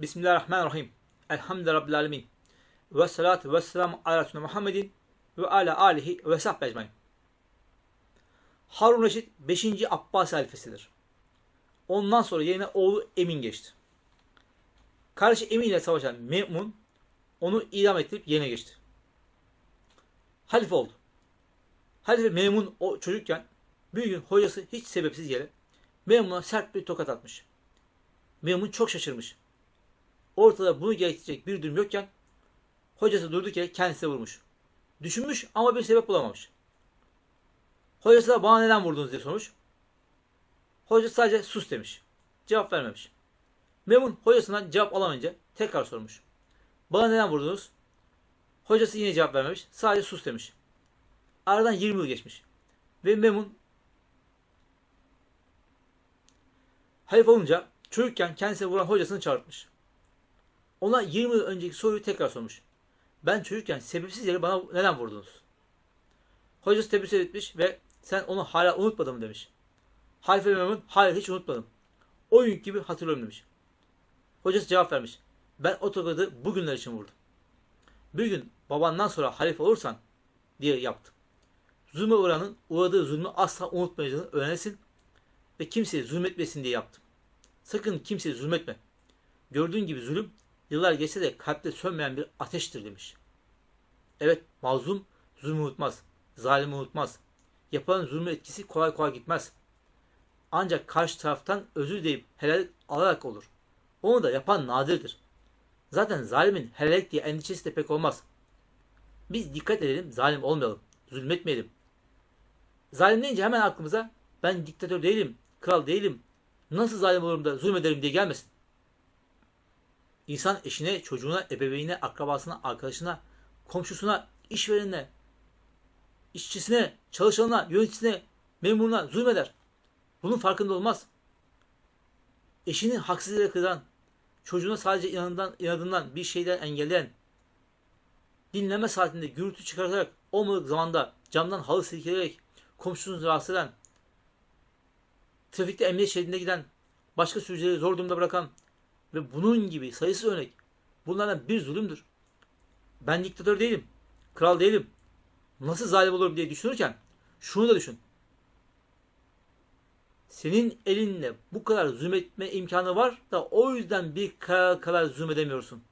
Bismillahirrahmanirrahim. Elhamdülillahi Rabbil alemin. Ve salatu ve selamu ala Resulü Muhammedin ve ala alihi ve sahbe ecmain. Harun Reşit 5. Abbas halifesidir. Ondan sonra yerine oğlu Emin geçti. Kardeşi Emin ile savaşan Memun onu idam ettirip yerine geçti. Halife oldu. Halife Memun o çocukken bir gün hocası hiç sebepsiz yere Memun'a sert bir tokat atmış. Memun çok şaşırmış. Ortada bunu gerektirecek bir durum yokken hocası durduk yere kendisine vurmuş. Düşünmüş ama bir sebep bulamamış. Hocası da bana neden vurdunuz diye sormuş. Hoca sadece sus demiş. Cevap vermemiş. Memun hocasından cevap alamayınca tekrar sormuş. Bana neden vurdunuz? Hocası yine cevap vermemiş. Sadece sus demiş. Aradan 20 yıl geçmiş. Ve Memun halife olunca çocukken kendisine vuran hocasını çağırtmış. Ona 20 yıl önceki soruyu tekrar sormuş. Ben çocukken sebepsiz yere bana neden vurdunuz? Hocası tebessüm etmiş ve sen onu hala unutmadın mı demiş. Halife Memun hayır hiç unutmadım. O gün gibi hatırlıyorum demiş. Hocası cevap vermiş. Ben o tokadı bugünler için vurdum. Bir gün babandan sonra halife olursan diye yaptım. Zulme uğranın uğradığı zulmü asla unutmayacağını öğrenesin ve kimseye zulmetmesin diye yaptım. Sakın kimseye zulmetme. Gördüğün gibi zulüm yıllar geçse de kalpte sönmeyen bir ateştir demiş. Evet mazlum zulmü unutmaz. Zalimi unutmaz. Yapılan zulmün etkisi kolay kolay gitmez. Ancak karşı taraftan özür dileyip helal alarak olur. Onu da yapan nadirdir. Zaten zalimin helallik diye endişesi de pek olmaz. Biz dikkat edelim, zalim olmayalım, zulmetmeyelim. Zalim deyince hemen aklımıza ben diktatör değilim, kral değilim, nasıl zalim olurum da zulmederim diye gelmesin. İnsan eşine, çocuğuna, ebeveynine, akrabasına, arkadaşına, komşusuna, işverenine, işçisine, çalışanına, yöneticisine, memuruna zulmeder. Bunun farkında olmaz. Eşini haksız yere kıran, çocuğuna sadece inadından, inadından bir şeyden engelleyen, dinleme saatinde gürültü çıkartarak olmadık zamanda camdan halı silkeleyerek komşusunu rahatsız eden, trafikte emniyet şeridinde giden, başka sürücüleri zor durumda bırakan ve bunun gibi sayısız örnek bunlardan bir zulümdür. Ben diktatör değilim, kral değilim, nasıl zalim olurum diye düşünürken şunu da düşün. Senin elinde bu kadar zulmetme imkanı var da o yüzden bir kral kadar zulmedemiyorsun.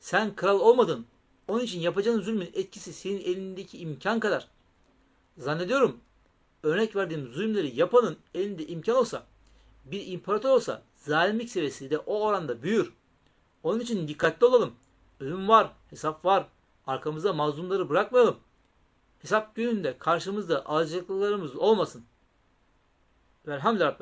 Sen kral olmadın. Onun için yapacağın zulmün etkisi senin elindeki imkan kadar. Zannediyorum örnek verdiğim zulümleri yapanın elinde imkan olsa, bir imparator olsa zalimlik seviyesi de o oranda büyür. Onun için dikkatli olalım. Ölüm var, hesap var. Arkamızda mazlumları bırakmayalım. Hesap gününde karşımızda alacaklılarımız olmasın. Velhamdülillah.